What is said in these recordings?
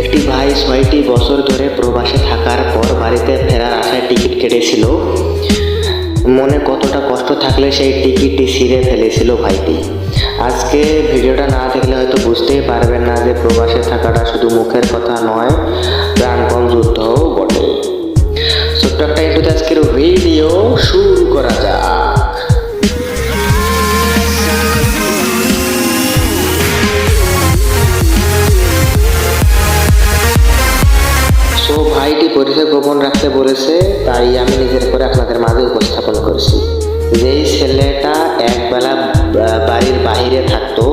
একটি ভাই ছয়টি বছর ধরে প্রবাসে থাকার পর বাড়িতে ফেরার আশায় টিকিট কেটেছিল। মনে কতটা কষ্ট থাকলে সেই টিকিটটি ছিঁড়ে ফেলেছিল ভাইটি। আজকে ভিডিওটা না দেখলে হয়তো বুঝতেই পারবেন না যে প্রবাসে থাকাটা শুধু মুখের কথা নয়, প্রাণপণ যুদ্ধও বটে। ছোট্ট একটা একটু আজকের ভিডিও শুরু করা যাক। সো ভাইটি পরিচয় গোপন রাখতে বলেছে, তাই আমি নিজের করে আপনাদের মাঝে উপস্থাপন করছি। যেই ছেলেটা একবেলা বাড়ির বাইরে থাকতো,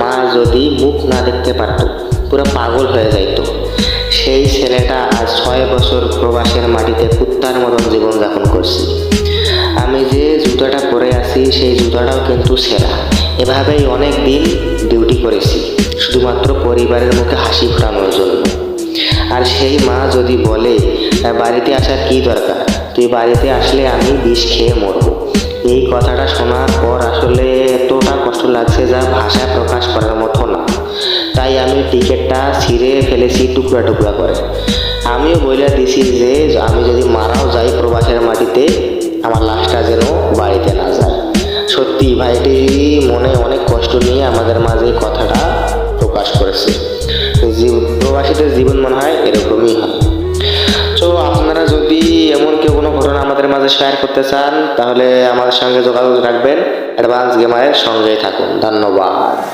মা যদি মুখ না দেখতে পারতো, পুরো পাগল হয়ে যাইতো। সেই ছেলেটা আজ ছয় বছর প্রবাসের মাটিতে কুত্তার মতন জীবনযাপন করছি। আমি যে জুতাটা পরে আছি, সেই জুতাটাও কিন্তু সেরা। এভাবেই অনেক দিন ডিউটি করেছি, শুধুমাত্র পরিবারের মুখে হাসি ফোটানোর জন্য। আর সেই মা যদি বলে "আহ, বাড়িতে আসার কি দরকার? তুই বাড়িতে আসলে আমি বিষ খেয়ে মরবো। এই কথাটা শোনার পর আসলে এতটা কষ্ট লাগছে যা ভাষায় প্রকাশ করার মতো না। তাই আমি টিকিটটা ছিঁড়ে ফেলেছি টুকরা টুকরা করে। আমিও বলে দিছি যে আমি যদি মারাও যাই প্রবাসের মাটিতে আমার লাশটা যেন বাড়িতে না যায়। সত্যি ভাইটি মনে অনেক কষ্ট নিয়ে আমাদের মাঝে কথাটা প্রকাশ করেছে। প্রবাসীদের জীবন মনে হয় এরকমই হয়। তো আপনারা যদি এমন কেউ কোনো ঘটনা আমাদের মাঝে শেয়ার করতে চান, তাহলে আমাদের সঙ্গে যোগাযোগ রাখবেন। অ্যাডভান্স গেমারের সঙ্গেই থাকুন। ধন্যবাদ।